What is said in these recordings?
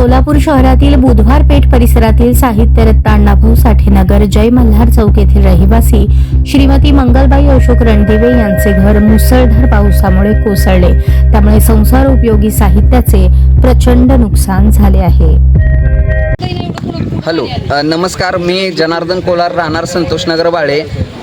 सोलापूर शहरातील बुधवार पेठ परिसरातील साहित्य रत्न अण्णाभाऊ साठेनगर जय मल्हार चौक येथील रहिवासी श्रीमती मंगलबाई अशोक रणदिवे यांचे घर मुसळधार पावसामुळे कोसळले. त्यामुळे संसार उपयोगी साहित्याचे प्रचंड नुकसान झाले आहे. हॅलो नमस्कार मी जनार्दन कोलार राहणार संतोषनगर बाळे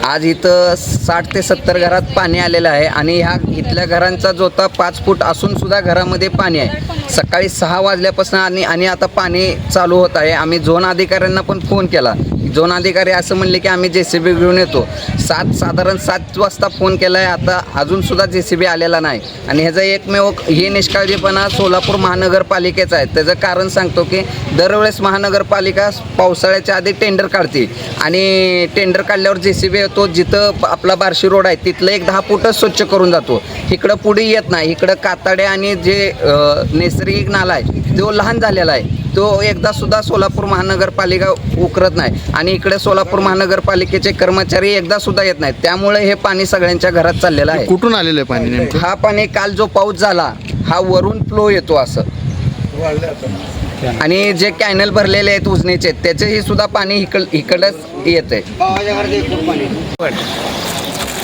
आज इथं साठ ते सत्तर घरात पाणी आलेलं आहे आणि ह्या इथल्या घरांचा जोता पाच फूट असून सुद्धा घरामध्ये पाणी आहे. सकाळी सहा वाजल्यापासून आणि आणि आता पाणी चालू होत आहे. आम्ही झोन अधिकाऱ्यांना पण फोन केला. दोन अधिकारी असं म्हणले की आम्ही जे सी बी घेऊन येतो. सात साधारण सात वाजता फोन केला आहे आता अजूनसुद्धा जे सी बी आलेला नाही. आणि ह्याचा एकमेव ही निष्काळजीपणा सोलापूर महानगरपालिकेचा आहे. त्याचं कारण सांगतो की दरवेळेस महानगरपालिका पावसाळ्याच्या आधी टेंडर काढते. आणि टेंडर काढल्यावर जे सी बी येतो जिथं आपला बार्शी रोड आहे तिथलं एक दहा फुटच स्वच्छ करून जातो. इकडं पुढे येत नाही. इकडं काताडे आणि जे नैसर्गिक नाला आहे तो लहान झालेला आहे. तो एकदा सुद्धा सोलापूर महानगरपालिका उकरत नाही. आणि इकडे सोलापूर महानगरपालिकेचे कर्मचारी एकदा सुद्धा येत नाहीत. त्यामुळे हे पाणी सगळ्यांच्या घरात चाललेलं आहे. कुठून आलेलं आहे पाणी नेमकं? हा पाणी काल जो पाऊस झाला हा वरून फ्लो येतो असं. आणि जे कॅनल भरलेले आहेत उजनीचे त्याचेही सुद्धा पाणी इकड इकडंच येत आहे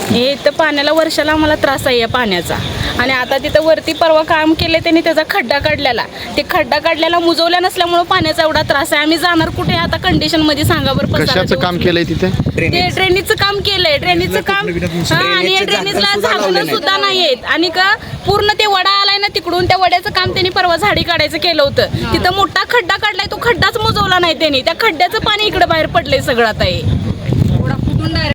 हे इथं पाण्याला वर्षाला आम्हाला त्रास आहे या पाण्याचा. आणि आता तिथं वरती परवा काम केले त्यांनी त्याचा खड्डा काढलेला. ते खड्डा काढलेला मुजवल्या नसल्यामुळं पाण्याचा एवढा त्रास आहे. आम्ही जाणार कुठे आता कंडिशनमध्ये सांगा बरं कशाचं काम. केलंय तिथे? ते ड्रेनेजचं काम केलंय. ड्रेनेजचं काम हा आणि या ड्रेनेजला झाकण. सुद्धा नाहीयेत. आणि का पूर्ण ते वडा आलाय ना तिकडून त्या वड्याचं काम त्यांनी परवा झाडी काढायचं केलं होतं. तिथं मोठा खड्डा काढलाय तो खड्डाच मुजवला नाही त्यांनी. त्या खड्ड्याचं पाणी इकडे बाहेर पडलंय सगळं आता हे.